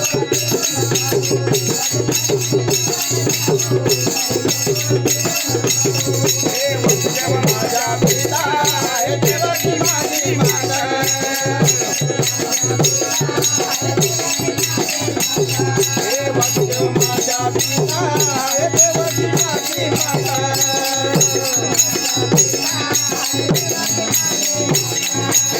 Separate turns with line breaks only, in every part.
हे वंशव माझा पिता हे देवकी माझी माता हे वंशव माझा पिता हे देवकी माझी माता हे वंशव माझा पिता आहे देवकी माझी माता वंशव माझा पिता आहे देवकी माझी माता माता माता राधे चल माझे गावाला जावं अरे गोकुळ फिरून पावं राधे चल माझे गावाला जावं अरे गोकुळ फिरून पावं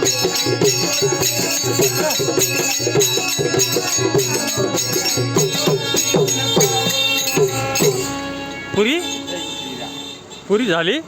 पुरी? पुरी झाली?